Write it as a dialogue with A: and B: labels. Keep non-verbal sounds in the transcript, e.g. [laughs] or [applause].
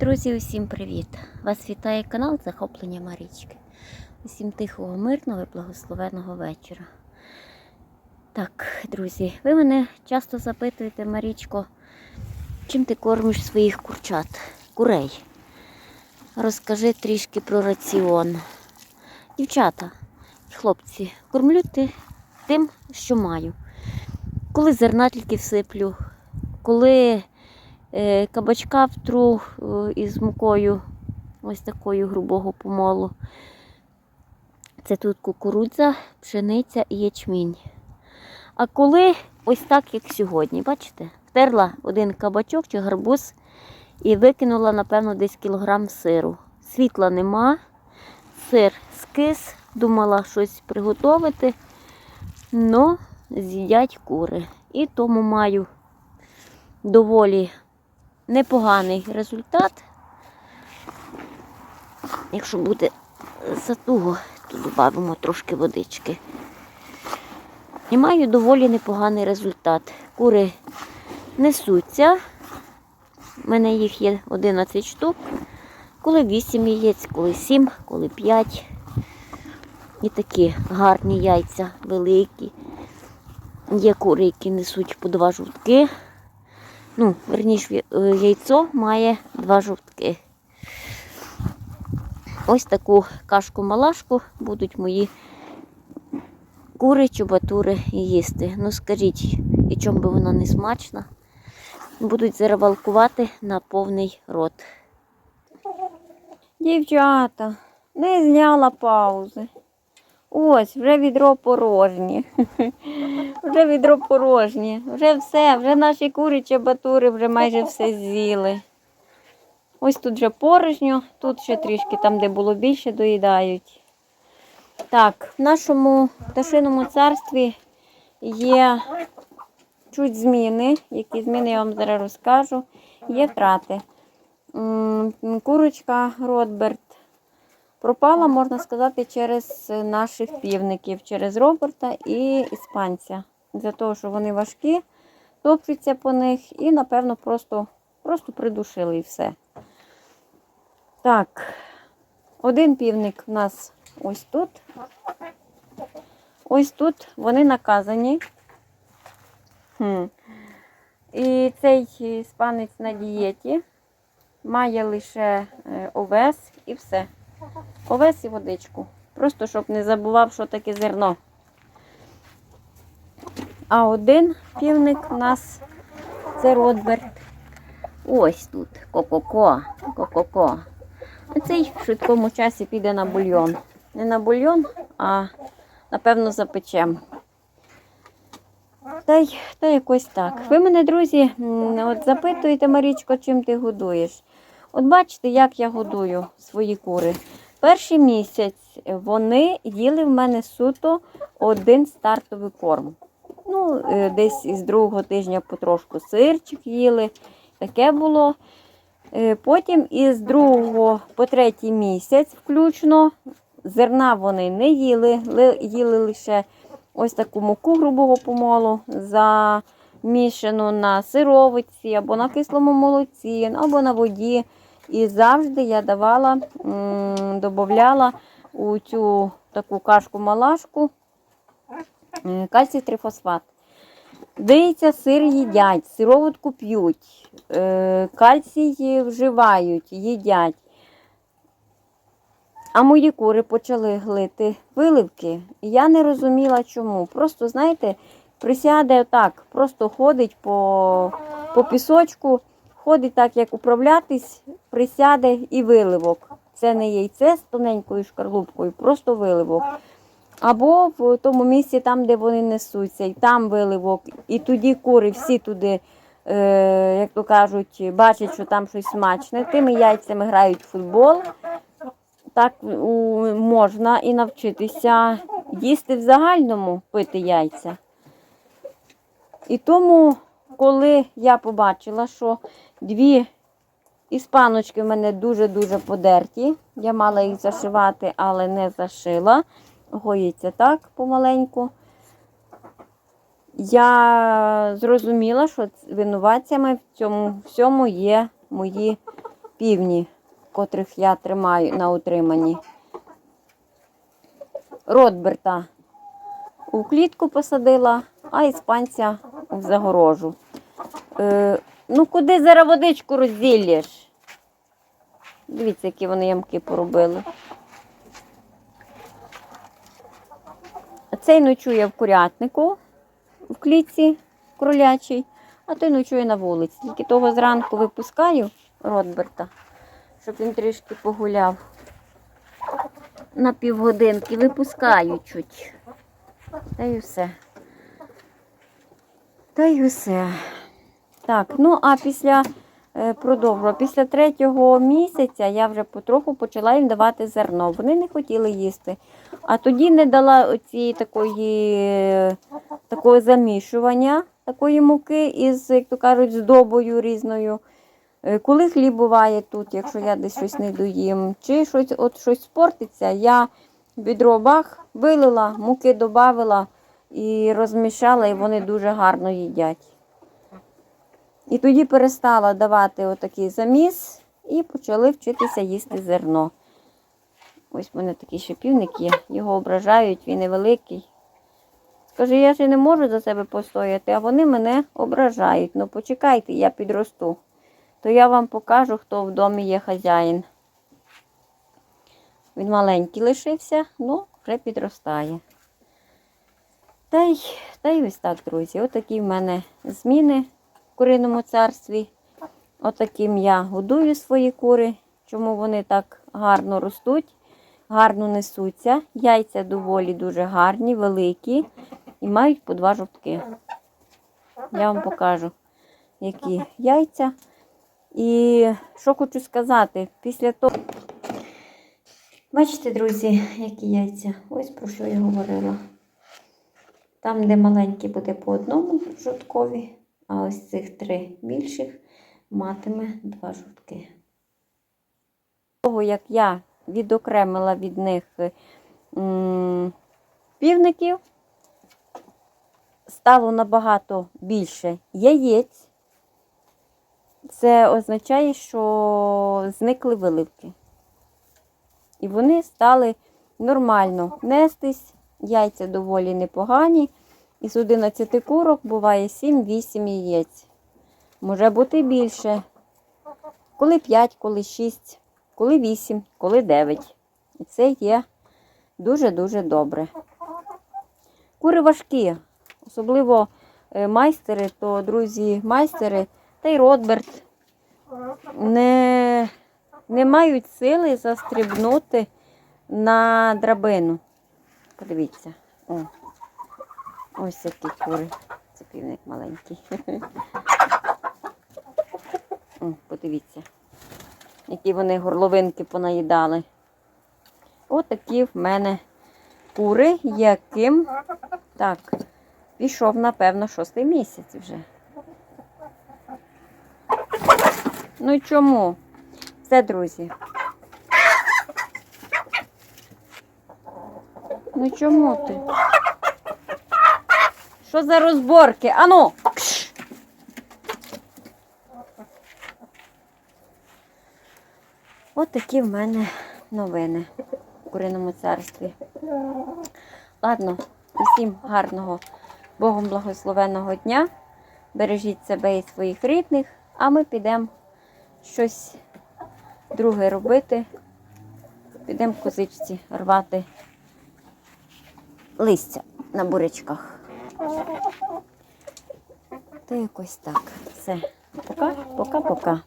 A: Друзі, усім привіт! Вас вітає канал Захоплення Марічки. Усім тихого, мирного і благословеного вечора. Так, друзі, ви мене часто запитуєте, Марічко, чим ти кормиш своїх курчат, курей. Розкажи трішки про раціон. Дівчата, хлопці, кормлю ти тим, що маю. Коли зерна тільки всиплю, коли кабачка втру е, із мукою, ось такою грубого помолу. Це тут кукурудза, пшениця і ячмінь. А коли ось так, як сьогодні, бачите, втерла один кабачок чи гарбуз і викинула, напевно, десь кілограм сиру. Світла нема, сир скис, думала щось приготувати, але з'їдять кури. І тому маю доволі непоганий результат. Якщо буде затуго, то додамо трошки водички. І маю доволі непоганий результат. Кури несуться. У мене їх є 11 штук. Коли 8 яєць, коли 7, коли 5. І такі гарні яйця великі. Є кури, які несуть по два жовтки. Ну, верніше, яйцо має два жовтки. Ось таку кашку-малашку будуть мої кури, чубатури їсти. Ну скажіть, і чому би вона не смачна? Будуть зарабалкувати на повний рот. Дівчата, не зняла паузи. Ось, вже відро порожнє. [laughs] Вже відро порожнє. Вже все, вже наші кури чебатури вже майже все з'їли. Ось тут вже порожньо, тут ще трішки там, де було більше, доїдають. Так, в нашому пташиному царстві є чуть зміни, які зміни я вам зараз розкажу. Є втрати. Курочка Ротберт пропала, можна сказати, через наших півників, через Роберта і іспанця. За того, що вони важкі, топчуться по них і, напевно, просто, просто придушили і все. Так, один півник у нас ось тут. Ось тут вони наказані. Хм. І цей іспанець на дієті має лише е, овес і все. Овес і водичку. Просто щоб не забував, що таке зерно. А один півник у нас це Ротберт. Ось тут ко-ко-ко, ко-ко-ко. А Цей в швидкому часі піде на бульйон. Не на бульйон, а напевно запечем. Та й та якось так. Ви мене, друзі, от запитуєте, Марічко, чим ти годуєш. От бачите, як я годую свої кури. Перший місяць вони їли в мене суто один стартовий корм. Ну, е, десь із другого тижня потрошку сирчик їли. Таке було. Е, Потім із другого по третій місяць включно зерна вони не їли, їли лише ось таку муку грубого помолу, замішану на сировиці або на кислому молоці, або на воді. І завжди я давала, додавала у цю таку кашку-малашку е, кальцій трифосфат. Дивіться, сир їдять, сироватку п'ють, е, кальцій вживають, їдять. А мої кури почали глити виливки. І я не розуміла чому. Просто, знаєте, присяде так, просто ходить по, по пісочку, ходить так, як управлятись, присяде і виливок. Це не яйце з тоненькою шкарлупкою, просто виливок. Або в тому місці, там, де вони несуться, і там виливок. І тоді кури всі туди, е, як то кажуть, бачать, що там щось смачне. Тими яйцями грають в футбол. Так можна і навчитися їсти в загальному пити яйця. І тому, коли я побачила, що дві іспаночки в мене дуже-дуже подерті, я мала їх зашивати, але не зашила гоїться так помаленьку. Я зрозуміла, що винуватцями в цьому всьому є мої півні, котрих я тримаю на утриманні. Ротберта у клітку посадила, а іспанця в загорожу. Ну, куди зараз водичку розділєш? Дивіться, які вони ямки поробили. А цей ночує в курятнику в клітці кролячій, а той ночує на вулиці. Тільки того зранку випускаю Ротберта, щоб він трішки погуляв. На півгодинки випускаю чуть. Та й все. Та й все. Так, ну а після е, продовжу. Після третього місяця я вже потроху почала їм давати зерно. Вони не хотіли їсти. А тоді не дала оці такої, такого замішування такої муки із, як то кажуть, здобою різною. Е, Коли хліб буває тут, якщо я десь щось не доїм, чи щось, от щось спортиться, я відро бах вилила, муки додавила і розмішала, і вони дуже гарно їдять. І тоді перестала давати отакий заміс і почали вчитися їсти зерно. Ось в мене такий ще півник є, його ображають, він невеликий. Скаже, я ж не можу за себе постояти, а вони мене ображають. Ну почекайте, я підросту. То я вам покажу, хто в домі є хазяїн. Він маленький лишився, ну вже підростає. Та й, та й ось так, друзі. Отакі в мене зміни куриному царстві. Отаким я годую свої кури, чому вони так гарно ростуть, гарно несуться. Яйця доволі дуже гарні, великі і мають по два жовтки. Я вам покажу, які яйця. І що хочу сказати, після того. Бачите, друзі, які яйця? Ось про що я говорила. Там, де маленькі, буде по одному жовткові, а ось цих три більших матиме два жовтки. Того, як я відокремила від них півників, стало набагато більше яєць. Це означає, що зникли виливки. І вони стали нормально нестись. Яйця доволі непогані. Із 11 курок буває 7-8 яєць. Може бути більше. Коли 5, коли 6, коли 8, коли 9. І це є дуже-дуже добре. Кури важкі, особливо е, майстери, то друзі, майстери та й Ротберт не, не мають сили застрибнути на драбину. Подивіться. О. Ось які кури. Це півник маленький. О, подивіться, які вони горловинки понаїдали. Отакі в мене кури, яким так, пішов, напевно, шостий місяць вже. Ну і чому? Все, друзі. Ну чому ти? Що за розборки? Ану! От такі в мене новини в куриному царстві. Ладно, усім гарного Богом благословеного дня. Бережіть себе і своїх рідних, а ми підемо щось друге робити. Підемо козичці рвати листя на бурячках. Та якось так. Все. Пока, пока, пока.